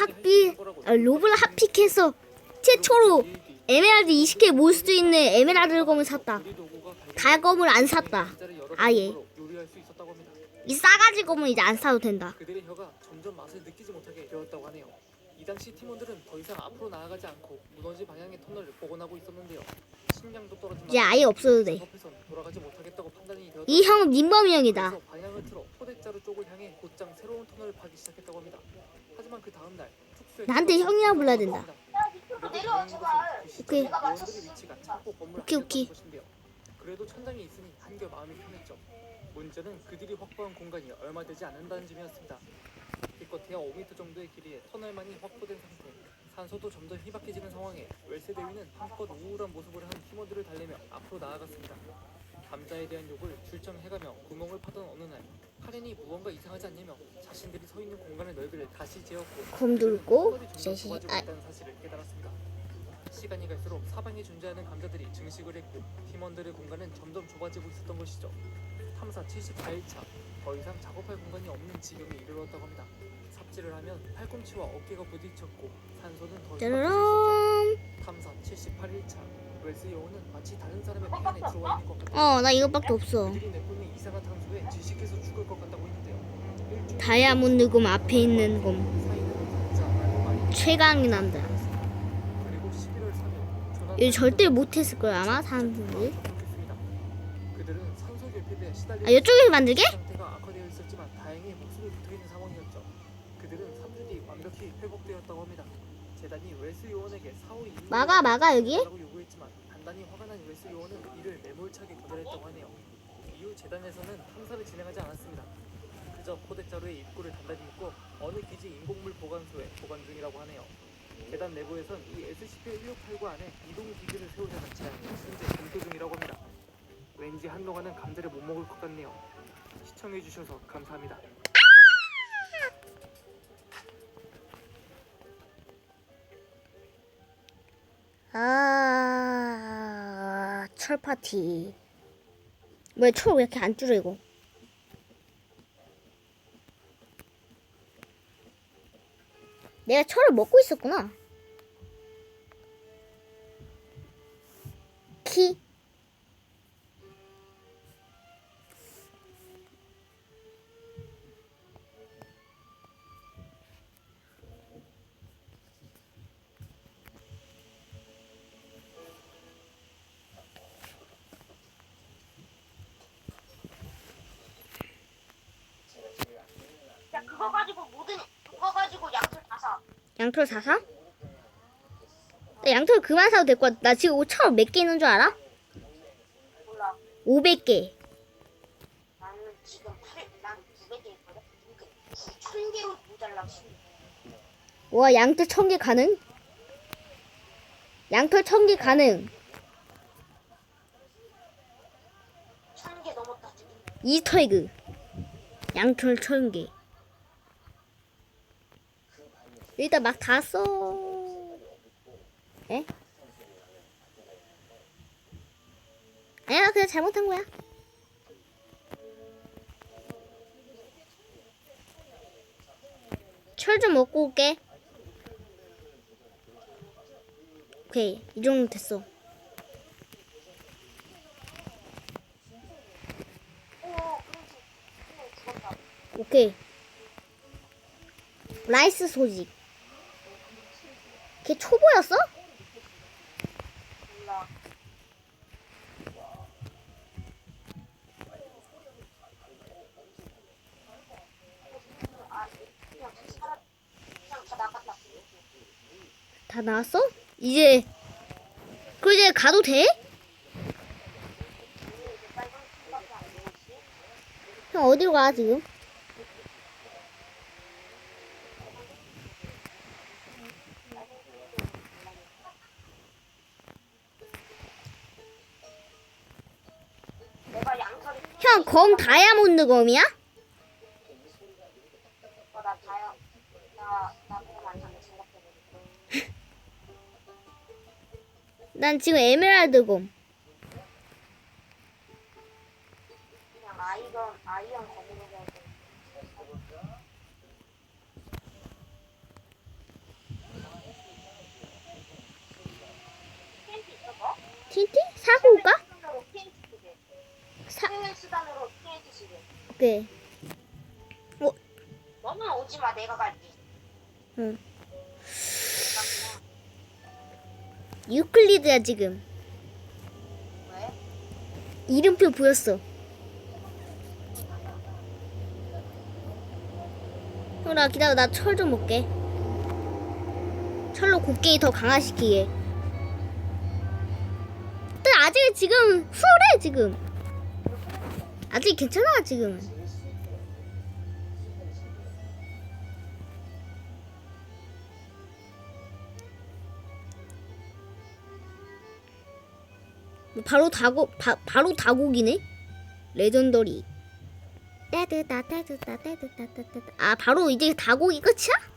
합비 아, 로블 합픽해서 최초로 에메랄드 20개 모을 수 있는 에메랄드 검을 샀다. 달검을 안 샀다. 아예. 이 싸가지 검은 이제 안 사도 된다. 그들의 혀가 점점 맛을 느끼지 못하게 되었다고 하네요. 이 당시 팀원들은 더 이상 앞으로 나아가지 않고 무너지 방향의 터널을 복원하고 있었는데요. 식량도 떨어진 이제 아예 없어도 돼. 돌아가지 못하겠다고 판단이 되었 이 형은 민범이 형이다. 그래서 방향을 틀어 포대자루 쪽을 향해 곧장 새로운 터널을 파기 시작했다고 합니다. 하지만 그 다음 날 특수의 나한테 형이라고 불러야 된다. 그 오케이. 위치가 건물 오케이, 오케이. 그래도 천장이 있으니 한결 마음이 편했죠. 문제는 그들이 확보한 공간이 얼마 되지 않는다는 점이었습니다. 기껏해야 5m 정도의 길이에 터널만이 확보된 상태. 산소도 점점 희박해지는 상황에 웰스 대위는 한껏 우울한 모습을 한 팀원들을 달래며 앞으로 나아갔습니다. 감자에 대한 욕을 줄청해가며 구멍을 파던 어느 날 카렌이 무언가 이상하지 않냐며 자신들이 서 있는 공간의 넓이를 다시 재었고 검 들고 터널이 점점 셋이 좁아지고 아 사실을 깨달았습니다. 시간이 갈수록 사방에 존재하는 감자들이 증식을 했고 팀원들의 공간은 점점 좁아지고 있었던 것이죠. 탐사 74일차 더 이상 작업할 공간이 없는 지경에 이르렀다고 합니다. 삽질을 하면 팔꿈치와 어깨가 부딪혔고 산소는 더 짜라란. 탐사 78일차 웰스 요원은 마치 다른 사람의 폐 안에 들어와 있는 것 같고 어나 이것밖에 없어. 그들이 내뿜는 이상한 탄소에 질식해서 죽을 것 같다고 했는데요. 일주일 다이아몬드 검 앞에 있는 말이 최강이 난다. 그리고 11월 3일 조나단 이거 절대 못했을 거야 아마 사람들이. 아 이쪽에서 만들게? 상태가 악화되어 있었지만 다행히 목숨이 붙어 있는 상황이었죠. 그들은 3주 뒤 완벽히 회복되었다고 합니다. 재단이 웰스 요원에게 사후 이익을 막아, 막아, 여기? 재단에서는 탐사를 진행하지 않았습니다. 그저 포대자루에 입구를 단단히 묶고 어느 기지 인공물 보관소에 보관 중이라고 하네요. 재단 내부에선 이 SCP-168구 안에 이동 기지를 세우자는 제안이 현재 검토 중이라고 합니다. 왠지 한동안은 감자를 못 먹을 것 같네요. 시청해주셔서 감사합니다. 아, 철 파티. 왜 철 왜 이렇게 안 줄어 이거? 내가 철을 먹고 있었구나. 키. 양털 사사? 나 양털 그만 사도 될 것 같아. 나 지금 철몇개 있는 줄 알아? 몰라. 500개. 나는 지금 8, 난 900개 있거든. 그러니까 9,000개로 모자라. 와, 양털 1000개 가능? 양털 1000개 가능. 1,000개 넘었다 지금. 이스터에그. 양털 1000개. 일단 막다 써. 에? 아니야, 그냥 잘못한 거야. 철 좀 먹고 올게. 오케이, 이 정도 됐어. 오케이. 라이스 소식. 걔 초보였어? 다 나왔어? 이제 그 이제 가도 돼? 형 어디로 가 지금? 설마 검 다이아몬드 검이야? 난 지금 에메랄드 검. 틴티? 사고 올까? 사, 해외 수단으로 TNT 쓰게. 네. 너는 오지 마. 내가 갈게. 응. 유클리드야 지금. 왜? 이름표 보였어. 형, 나 기다려. 나 철 좀 먹게. 철로 곡괭이 더 강화시키게. 근데 아직 지금 수월해, 지금. 아직 괜찮아, 지금은. 바로 다고 바, 바로 다곡이네. 레전더리. 따드다 따드다 따드다 따드다. 아 바로 이제 다곡이 끝이야?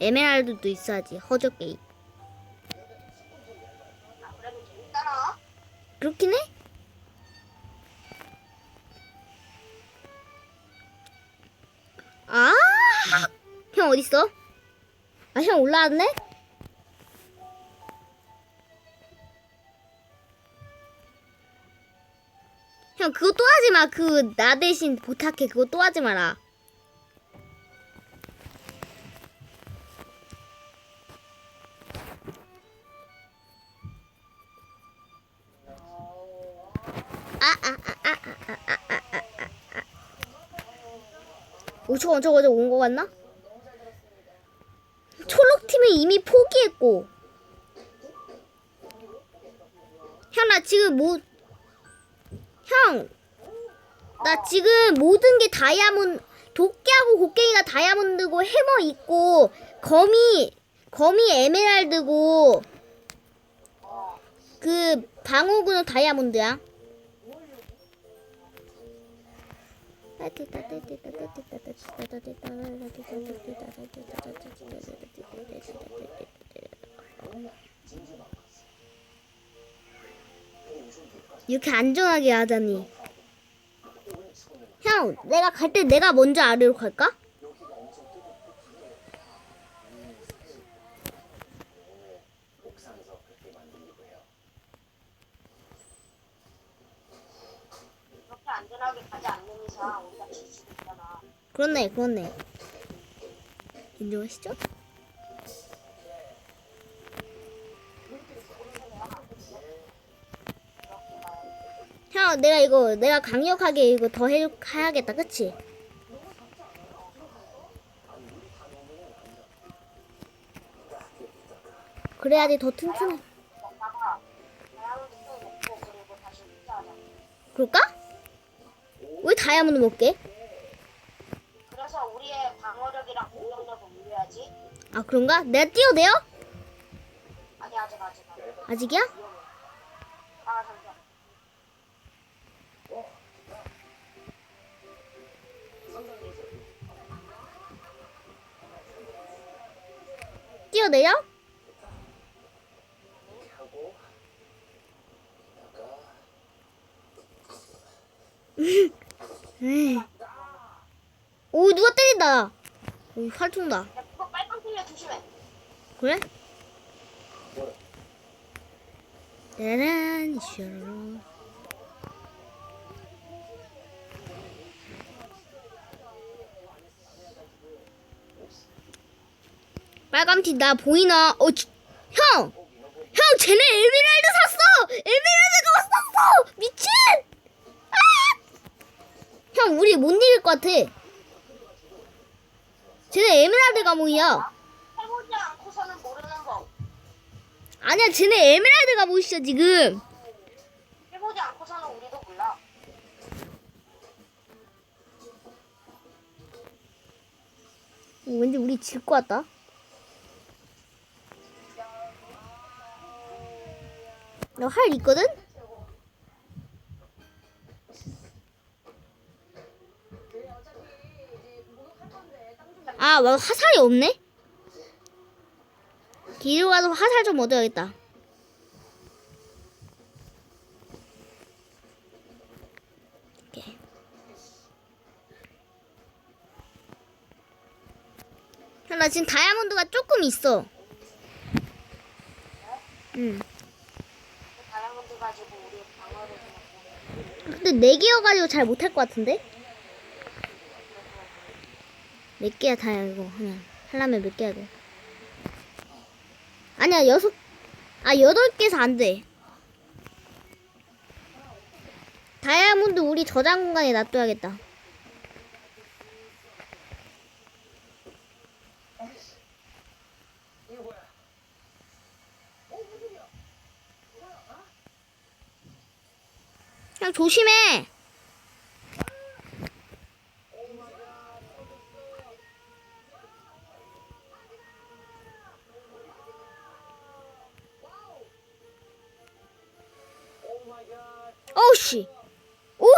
에메랄드도 있어야지 허저 게임. 아. 그렇긴 해. 아, 형 어디 있어? 아, 형 올라왔네? 형 그거 또 하지 마. 그 나 대신 부탁해. 그거 또 하지 마라. 오, 저거 저거 저거 온거 같나? 초록 팀은 이미 포기했고. 형, 나 지금 뭐, 형, 나 지금 모든 게 다이아몬드, 도끼하고 곡괭이가 다이아몬드고 해머 있고, 거미, 거미 에메랄드고, 그 방어구는 다이아몬드야. 이렇게 안전하게 하다니. 형, 내가 갈 때 내가 먼저 아래로 갈까? 안전하게 가지 않는 이상 우리가 질 수도 있잖아. 그렇네, 그렇네. 인정하시죠? 형, 내가 이거 내가 강력하게 이거 더 해, 해야겠다, 그치? 그래야지 더 튼튼해. 그럴까? 왜 다이아몬드 먹게? 그래서 우리의 방어력이랑 공격력을 올려야지. 아 그런가? 내가 뛰어도 돼요? 아니 아직 아직 아직. 아직이야? 아. 뛰어내려? 에이. 오 누가 때린다. 오 활통다. 그래? 따란 슈로. 빨간 티 나 보이나? 어, 지- 형, 형, 쟤네 에메랄드 샀어. 에메랄드가 샀어. 미친. 아! 형, 우리 못 이길 것 같아. 쟤네 에메랄드 감옥이야. 해보지 않고서는 모르는 거. 아니야, 쟤네 에메랄드 감옥이야 지금. 해보지 않고서는 우리도 몰라. 어, 왠지 우리 질 것 같다. 나 활 있거든? 아, 와, 화살이 없네? 뒤로 가서 화살 좀 얻어야겠다. 야, 나 지금 다이아몬드가 조금 있어. 응. 가지고 근데 네 개여가지고 잘 못할 것 같은데? 몇 개야 다야 이거 하면 하려면 몇 개야 돼? 아니야 여섯 아 여덟 개에서 안 돼. 다이아몬드 우리 저장 공간에 놔둬야겠다. 그냥 조심해.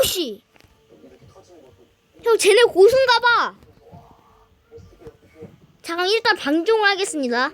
오씨. 형, 쟤네 고수인가봐. 자, 그럼 일단 방종을 하겠습니다.